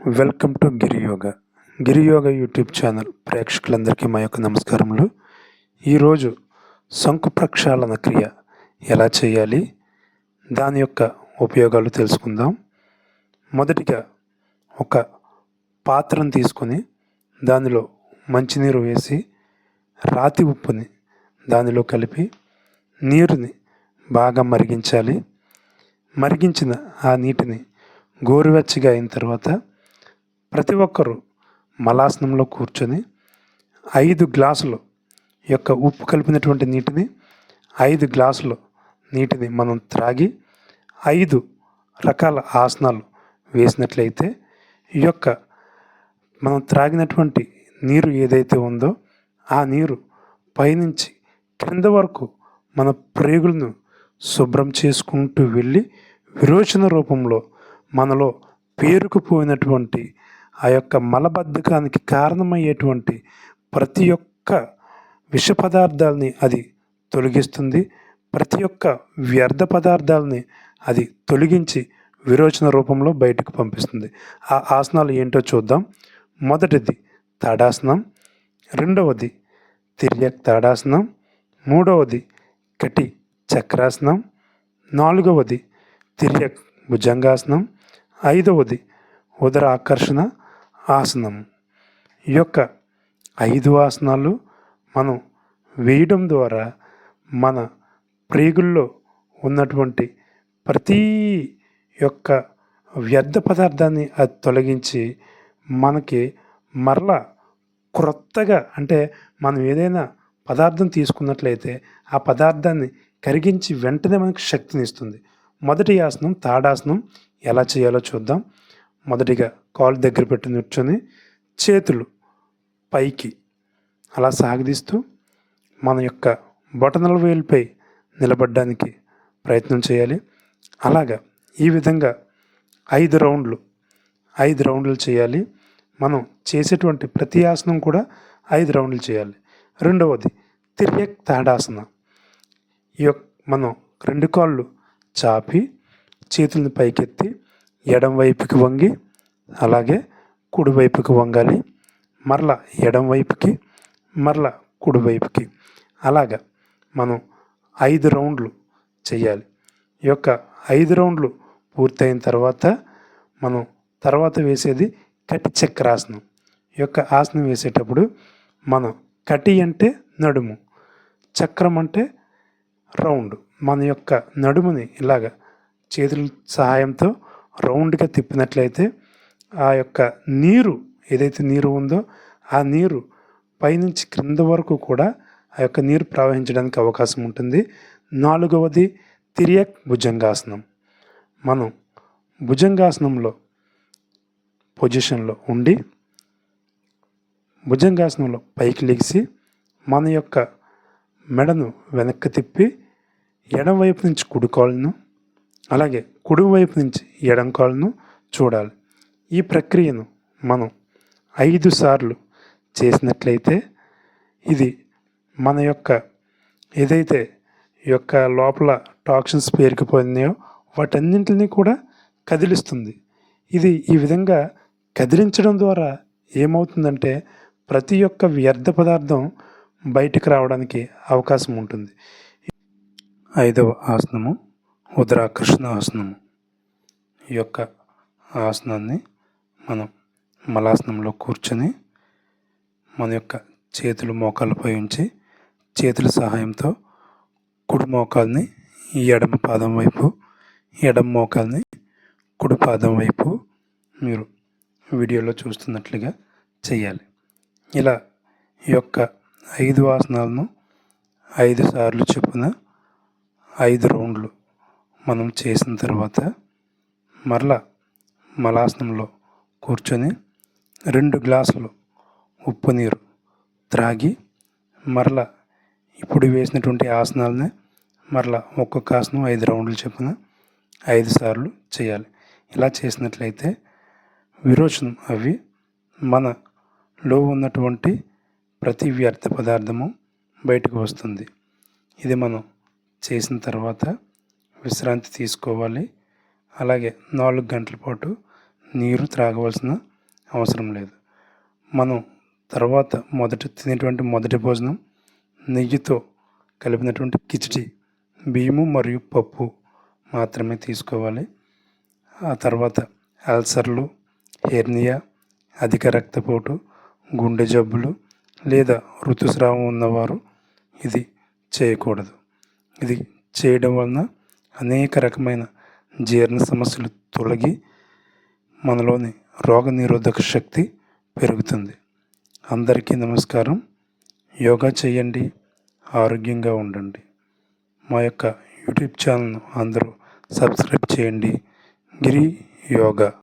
Welcome to Giriyoga Giriyoga YouTube channel ప్రేక్షకులందరికీ మా యొక్క నమస్కారములు. ఈరోజు శంకు ప్రక్షాళన క్రియ ఎలా చేయాలి? దాని యొక్క ఉపయోగాలు తెలుసుకుందాం. మొదటిగా ఒక పాత్రను తీసుకొని దానిలో మంచినీరు వేసి రాతి ఉప్పుని దానిలో కలిపి నీరుని బాగా మరిగించాలి. మరిగించిన ఆ నీటిని గోరువెచ్చగా అయిన తర్వాత ప్రతి ఒక్కరూ మలాసనంలో కూర్చొని ఐదు గ్లాసులు యొక్క ఉప్పు కలిపినటువంటి నీటిని ఐదు గ్లాసులు నీటిని మనం త్రాగి ఐదు రకాల ఆసనాలు వేసినట్లయితే ఈ యొక్క మనం త్రాగినటువంటి నీరు ఏదైతే ఉందో ఆ నీరు పైనుంచి క్రింద వరకు మన ప్రేగులను శుభ్రం చేసుకుంటూ వెళ్ళి విరోచన రూపంలో మనలో పేరుకుపోయినటువంటి ఆ యొక్క మలబద్ధకానికి కారణమయ్యేటువంటి ప్రతి ఒక్క విష పదార్థాలని అది తొలగిస్తుంది. ప్రతి ఒక్క వ్యర్థ పదార్థాలని అది తొలగించి విరోచన రూపంలో బయటకు పంపిస్తుంది. ఆ ఆసనాలు ఏంటో చూద్దాం. మొదటిది తాడాసనం. రెండవది తిర్యక్ తాడాసనం. మూడవది కటి చక్రాసనం. నాలుగవది తిర్యక్ భుజంగాసనం. ఐదవది ఉదర ఆకర్షణ ఆసనం ఈ యొక్క ఐదు ఆసనాలు మనం వేయడం ద్వారా మన ప్రేగుల్లో ఉన్నటువంటి ప్రతీ యొక్క వ్యర్థ పదార్థాన్ని అది తొలగించి మనకి మరలా క్రొత్తగా అంటే మనం ఏదైనా పదార్థం తీసుకున్నట్లయితే ఆ పదార్థాన్ని కరిగించి వెంటనే మనకు శక్తిని ఇస్తుంది. మొదటి ఆసనం తాడాసనం ఎలా చేయాలో చూద్దాం. మొదటిగా కాలు దగ్గర పెట్టి కూర్చొని చేతులు పైకి అలా సాగదీస్తూ మన యొక్క బొటనల వేలుపై నిలబడడానికి ప్రయత్నం చేయాలి. అలాగా ఈ విధంగా ఐదు రౌండ్లు ఐదు రౌండ్లు చేయాలి. మనం చేసేటువంటి ప్రతి ఆసనం కూడా ఐదు రౌండ్లు చేయాలి. రెండవది తిర్యక్ తాడాసన. ఈ యొక్క మనం రెండు కాళ్ళు చాపి చేతులను పైకెత్తి ఎడం వైపుకి వంగి అలాగే కుడివైపుకి వంగాలి. మరల ఎడం వైపుకి కుడివైపుకి అలాగా మనం ఐదు రౌండ్లు చేయాలి ఈ యొక్క ఐదు రౌండ్లు పూర్తయిన తర్వాత మనం తర్వాత వేసేది కటి చక్రాసనం ఈ యొక్క ఆసనం వేసేటప్పుడు మనం కటి అంటే నడుము చక్రం అంటే రౌండ్. మన యొక్క నడుముని ఇలాగ చేతుల సహాయంతో రౌండ్గా తిప్పినట్లయితే ఆ యొక్క నీరు ఏదైతే నీరు ఉందో ఆ నీరు పైనుంచి క్రింద వరకు కూడా ఆ యొక్క నీరు ప్రవహించడానికి అవకాశం ఉంటుంది. నాలుగవది తిరియక్ భుజంగాసనం. మనం భుజంగాసనంలో పొజిషన్లో ఉండి భుజంగాసనంలో పైకి లెగిసి మన యొక్క మెడను వెనక్కి తిప్పి ఎడం వైపు నుంచి కుడుకోలను అలాగే కుడి వైపు నుంచి ఎడం కాలును చూడాలి. ఈ ప్రక్రియను మనం ఐదు సార్లు చేసినట్లయితే ఇది మన యొక్క ఏదైతే యొక్క లోపల టాక్సిన్స్ పేరుకుపోయినాయో వాటన్నింటినీ కూడా కదిలిస్తుంది. ఇది ఈ విధంగా కదిలించడం ద్వారా ఏమవుతుందంటే ప్రతి ఒక్క వ్యర్థ పదార్థం బయటికి రావడానికి అవకాశం ఉంటుంది. ఐదవ ఆసనము. ఉదరాకృష్ణ ఆసనం ఈ యొక్క ఆసనాన్ని మనం మలాసనంలో కూర్చొని మన యొక్క చేతులు మోకాలపై ఉంచి చేతుల సహాయంతో కుడి మోకాల్ని ఎడమ పాదం వైపు ఎడమ మోకాల్ని కుడి పాదం వైపు మీరు వీడియోలో చూస్తున్నట్లుగా చేయాలి ఇలా ఈ యొక్క ఐదు ఆసనాలను ఐదు సార్లు చొప్పున ఐదు రౌండ్లు మనం చేసిన తర్వాత మరలా మలాసనంలో కూర్చొని రెండు గ్లాసులు ఉప్పు నీరు త్రాగి మరలా ఇప్పుడు వేసినటువంటి ఆసనాలని మరలా ఒక్కొక్క ఆసనం ఐదు రౌండ్లు చొప్పున ఐదు సార్లు చేయాలి. ఇలా చేసినట్లయితే విరోచనం అవి మనలో ఉన్నటువంటి ప్రతి వ్యర్థ పదార్థము బయటకు వస్తుంది. ఇది మనం చేసిన తర్వాత విశ్రాంతి తీసుకోవాలి. అలాగే నాలుగు గంటల పాటు నీరు త్రాగవలసిన అవసరం లేదు. మనం తర్వాత మొదట తినేటువంటి మొదటి భోజనం నెయ్యితో కలిపినటువంటి కిచిడి బియ్యము మరియు పప్పు మాత్రమే తీసుకోవాలి. ఆ తర్వాత అల్సర్లు హెర్నియా అధిక రక్తపోటు గుండె జబ్బులు లేదా ఋతుస్రావం ఉన్నవారు ఇది చేయకూడదు. ఇది చేయడం వలన అనేక రకమైన జీర్ణ సమస్యలు తొలగి మనలోని రోగ నిరోధక శక్తి పెరుగుతుంది. అందరికీ నమస్కారం. యోగా చేయండి. ఆరోగ్యంగా ఉండండి. మా యొక్క యూట్యూబ్ ఛానల్ను అందరూ సబ్స్క్రైబ్ చేయండి. గిరి యోగా.